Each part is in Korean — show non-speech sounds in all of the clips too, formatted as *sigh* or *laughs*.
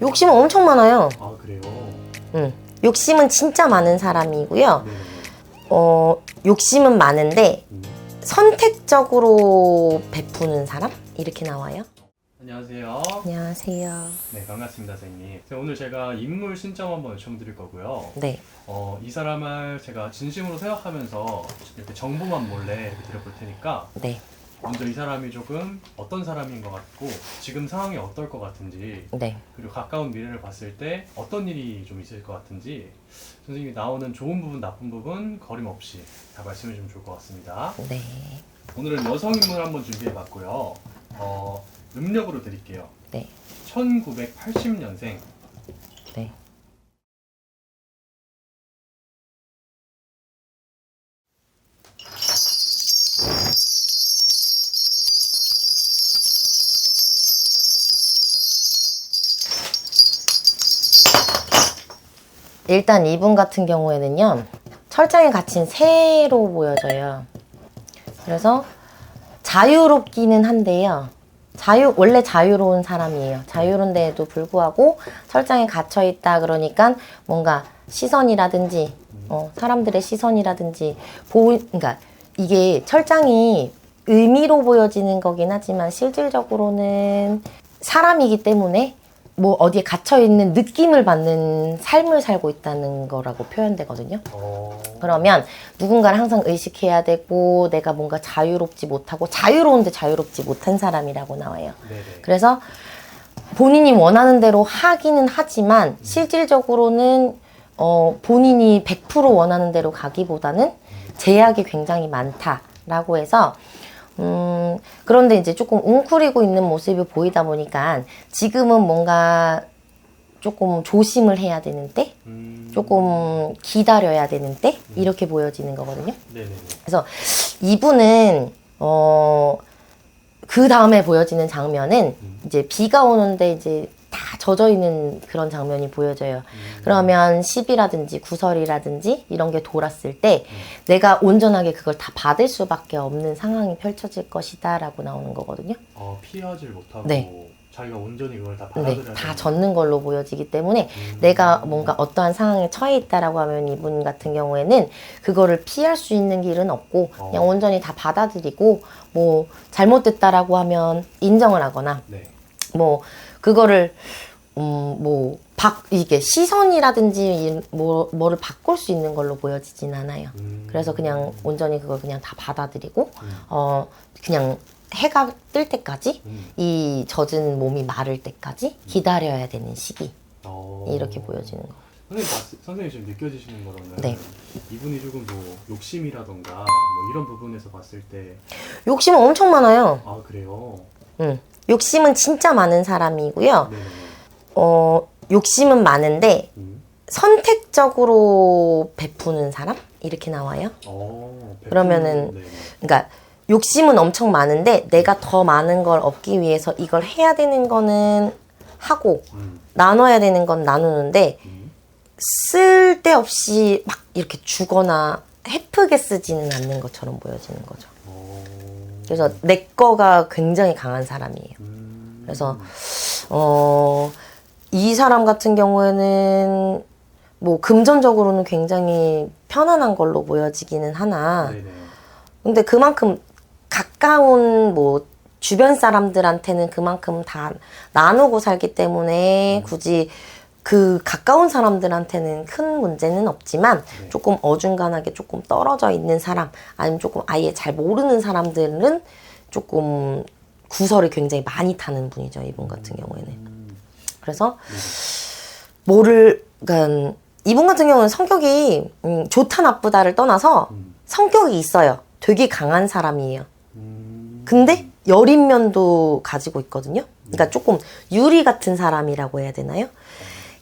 욕심은 엄청 많아요. 아 그래요? 응. 욕심은 진짜 많은 사람이고요. 네. 어, 욕심은 많은데 음. 선택적으로 베푸는 사람? 이렇게 나와요. 안녕하세요. 안녕하세요. 네 반갑습니다 선생님. 자, 오늘 제가 인물 신청 한번 요청드릴 거고요. 네. 어, 이 사람을 제가 진심으로 생각하면서 이렇게 정보만 몰래 이렇게 드려볼 테니까 네. 먼저 이 사람이 조금 어떤 사람인 것 같고 지금 상황이 어떨 것 같은지 네. 그리고 가까운 미래를 봤을 때 어떤 일이 좀 있을 것 같은지 선생님이 나오는 좋은 부분 나쁜 부분 거림 없이 다 말씀해 주면 좋을 것 같습니다. 네. 오늘은 여성 인물 한번 준비해 봤고요. 어, 음력으로 드릴게요. 네. 1980년생 네. 일단 이분 같은 경우에는요, 철장에 갇힌 새로 보여져요. 그래서 자유롭기는 한데요. 자유 원래 자유로운 사람이에요. 자유로운데에도 불구하고 철장에 갇혀 있다 그러니까 뭔가 시선이라든지 어, 사람들의 시선이라든지 보 그러니까 이게 철장이 의미로 보여지는 거긴 하지만 실질적으로는 사람이기 때문에 뭐 어디에 갇혀 있는 느낌을 받는 삶을 살고 있다는 거라고 표현되거든요. 어... 그러면 누군가를 항상 의식해야 되고 내가 뭔가 자유롭지 못하고 자유로운데 자유롭지 못한 사람이라고 나와요. 네네. 그래서 본인이 원하는 대로 하기는 하지만 실질적으로는 어, 본인이 100% 원하는 대로 가기보다는 제약이 굉장히 많다라고 해서 음, 그런데 이제 조금 웅크리고 있는 모습이 보이다 보니까 지금은 뭔가 조금 조심을 해야 되는 때, 음... 조금 기다려야 되는 때, 이렇게 보여지는 거거든요. 네네네. 그래서 이분은 어, 그 다음에 보여지는 장면은 이제 비가 오는데 이제 다 젖어 있는 그런 장면이 보여져요. 그러면 시비라든지 구설이라든지 이런 게 돌았을 때 내가 온전하게 그걸 다 받을 수밖에 없는 상황이 펼쳐질 것이다라고 나오는 거거든요. 어, 피하질 못하고 네. 자기가 온전히 그걸 다 네, 받아들여야 다 젖는 걸로 보여지기 때문에 음. 내가 뭔가 어떠한 상황에 처해 있다라고 하면 이분 같은 경우에는 그거를 피할 수 있는 길은 없고 그냥 어. 온전히 다 받아들이고 뭐 잘못됐다라고 하면 인정을 하거나 네. 뭐 그거를 음뭐 이게 시선이라든지 이- 뭐 뭐를 바꿀 수 있는 걸로 보여지진 않아요. 음. 그래서 그냥 온전히 그걸 그냥 다 받아들이고 음. 어 그냥 해가 뜰 때까지 음. 이 젖은 몸이 마를 때까지 기다려야 되는 시기 어... 이렇게 보여지는 거. 선생님, 봤- 선생님 지금 느껴지시는 거로는 네. 이분이 조금 뭐 욕심이라던가 뭐 이런 부분에서 봤을 때 아 욕심은 엄청 많아요. 그래요? 응. 욕심은 진짜 많은 사람이고요. 네네. 어 욕심은 많은데 음. 선택적으로 베푸는 사람 이렇게 나와요. 어, 그러면은 네네. 그러니까 욕심은 엄청 많은데 내가 더 많은 걸 얻기 위해서 이걸 해야 되는 거는 하고 음. 나눠야 되는 건 나누는데 음. 쓸데없이 막 이렇게 주거나 헤프게 쓰지는 않는 것처럼 보여지는 거죠. 어... 그래서 내 거가 굉장히 강한 사람이에요. 음. 그래서 어, 이 사람 같은 경우에는 뭐 금전적으로는 굉장히 편안한 걸로 보여지기는 하나 네네. 근데 그만큼 가까운 뭐 주변 사람들한테는 그만큼 다 나누고 살기 때문에 굳이 그 가까운 사람들한테는 큰 문제는 없지만 네. 조금 어중간하게 조금 떨어져 있는 사람 아니면 조금 아예 잘 모르는 사람들은 조금 구설을 굉장히 많이 타는 분이죠 이분 같은 경우에는 음. 그래서 뭐를 그러니까 이분 같은 경우는 성격이 음, 좋다 나쁘다를 떠나서 음. 성격이 있어요 되게 강한 사람이에요 음. 근데 여린 면도 가지고 있거든요. 그러니까 조금 유리 같은 사람이라고 해야 되나요?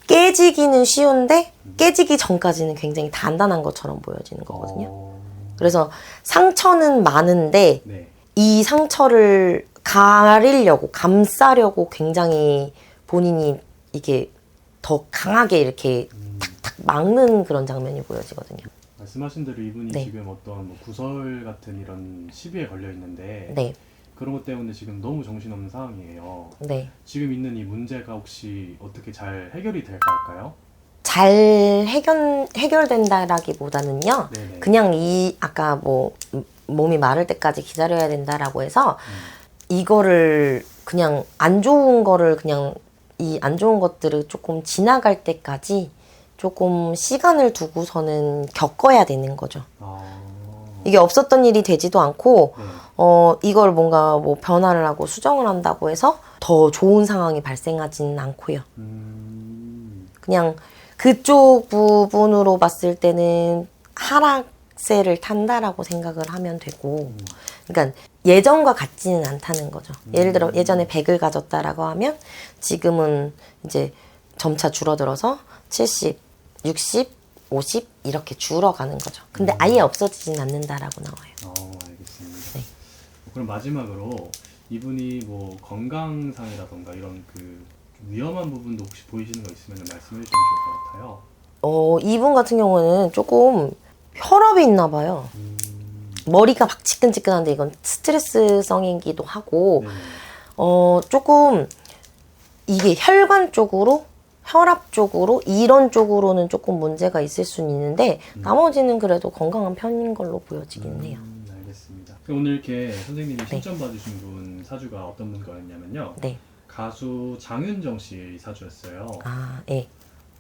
깨지기는 쉬운데 깨지기 전까지는 굉장히 단단한 것처럼 보여지는 거거든요. 어... 그래서 상처는 많은데 네. 이 상처를 가리려고 감싸려고 굉장히 본인이 이게 더 강하게 이렇게 음. 탁 막는 그런 장면이 보여지거든요. 말씀하신 대로 이분이 네. 지금 어떤 뭐 구설 같은 이런 시비에 걸려 있는데 네. 그런 것 때문에 지금 너무 정신없는 상황이에요. 네. 지금 있는 이 문제가 혹시 어떻게 잘 해결이 될까 할까요? 잘 해결, 해결된다라기보다는요. 네네. 그냥 이, 아까 뭐, 음, 몸이 마를 때까지 기다려야 된다라고 해서 음. 이거를 그냥 안 좋은 거를 그냥 이 안 좋은 것들을 조금 지나갈 때까지 조금 시간을 두고서는 겪어야 되는 거죠. 아, 이게 없었던 일이 되지도 않고, 네. 어, 이걸 뭔가 뭐 변화를 하고 수정을 한다고 해서 더 좋은 상황이 발생하지는 않고요. 음, 그냥 그쪽 부분으로 봤을 때는 하락세를 탄다라고 생각을 하면 되고, 음. 그러니까 예전과 같지는 않다는 거죠. 예를 들어 예전에 100을 가졌다라고 하면 지금은 이제 점차 줄어들어서 70, 60, 50 이렇게 줄어가는 거죠. 근데 아예 없어지진 않는다라고 나와요. 어, 알겠습니다. 네. 그럼 마지막으로 이분이 뭐 건강상이라던가 이런 그좀 위험한 부분도 혹시 보이시는 거 있으면 말씀해 주시면 좋을 것 같아요. 어, 이분 같은 경우는 조금 혈압이 있나 봐요. 음, 머리가 막 지끈지끈한데 이건 스트레스성이기도 하고 네네. 어, 조금 이게 혈관 쪽으로 혈압 쪽으로 이런 쪽으로는 조금 문제가 있을 수는 있는데 음. 나머지는 그래도 건강한 편인 걸로 보여지긴 해요. 음, 알겠습니다. 그럼 오늘 이렇게 선생님이 네. 신청 받으신 분 사주가 어떤 분과였냐면요. 네. 가수 장윤정 씨 사주였어요. 아, 예.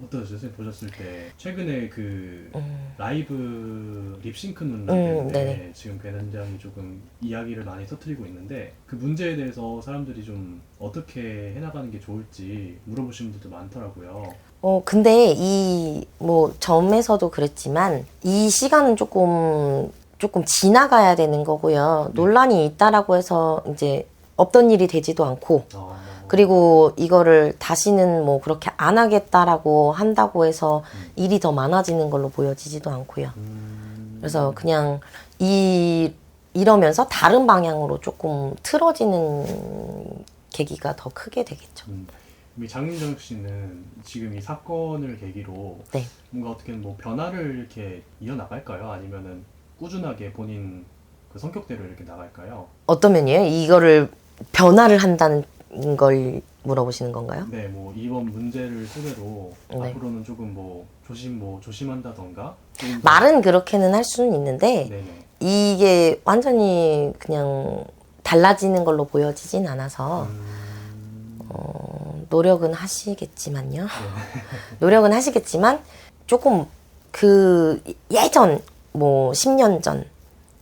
어떠셨어요? 선생님 보셨을 때 최근에 그 음, 라이브 립싱크 논란 음, 때문에 네네. 지금 굉장히 조금 이야기를 많이 터뜨리고 있는데 그 문제에 대해서 사람들이 좀 어떻게 해나가는 게 좋을지 물어보시는 분들도 많더라고요. 어, 근데 이, 뭐, 점에서도 그랬지만, 이 시간은 조금, 조금 지나가야 되는 거고요. 네. 논란이 있다라고 해서 이제 없던 일이 되지도 않고, 어, 그리고 이거를 다시는 뭐 그렇게 안 하겠다라고 한다고 해서 음. 일이 더 많아지는 걸로 보여지지도 않고요. 음, 그래서 그냥 이, 이러면서 다른 방향으로 조금 틀어지는 계기가 더 크게 되겠죠. 음, 이 장윤정 씨는 지금 이 사건을 계기로 네. 뭔가 어떻게 뭐 변화를 이렇게 이어나갈까요? 아니면은 꾸준하게 본인 그 성격대로 이렇게 나갈까요? 어떤 면이에요? 이거를 변화를 한다는 걸 물어보시는 건가요? 네, 뭐 이번 문제를 토대로 네. 앞으로는 조금 뭐 조심 뭐 조심한다던가 조금 더- 말은 그렇게는 할 수는 있는데 네네 이게 완전히 그냥 달라지는 걸로 보여지진 않아서 음, 어, 노력은 하시겠지만요. 네. *laughs* 노력은 하시겠지만 조금 그 예전 뭐 10년 전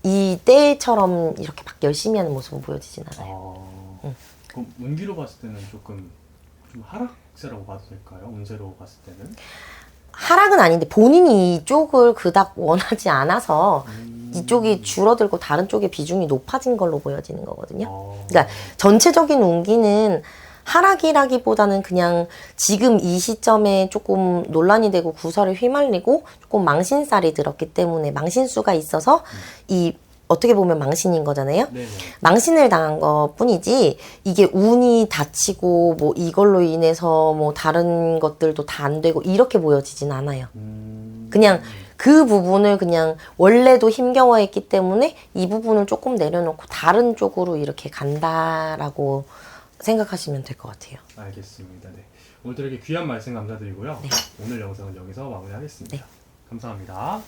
이때처럼 이렇게 막 열심히 하는 모습은 보여지진 않아요. 어, 응. 그럼 운기로 봤을 때는 조금 좀 하락세라고 봐도 될까요? 운세로 봤을 때는 하락은 아닌데 본인이 이쪽을 그닥 원하지 않아서 음, 이쪽이 줄어들고 다른 쪽의 비중이 높아진 걸로 보여지는 거거든요. 어, 그러니까 전체적인 운기는 하락이라기보다는 그냥 지금 이 시점에 조금 논란이 되고 구설에 휘말리고 조금 망신살이 들었기 때문에 망신수가 있어서 이 어떻게 보면 망신인 거잖아요. 네네 망신을 당한 것 뿐이지 이게 운이 닫히고 뭐 이걸로 인해서 뭐 다른 것들도 다 안 되고 이렇게 보여지진 않아요. 음, 그냥 그 부분을 그냥 원래도 힘겨워했기 때문에 이 부분을 조금 내려놓고 다른 쪽으로 이렇게 간다라고 생각하시면 될 것 같아요. 알겠습니다. 네. 오늘 이렇게 귀한 말씀 감사드리고요. 네. 오늘 영상은 여기서 마무리하겠습니다. 네. 감사합니다.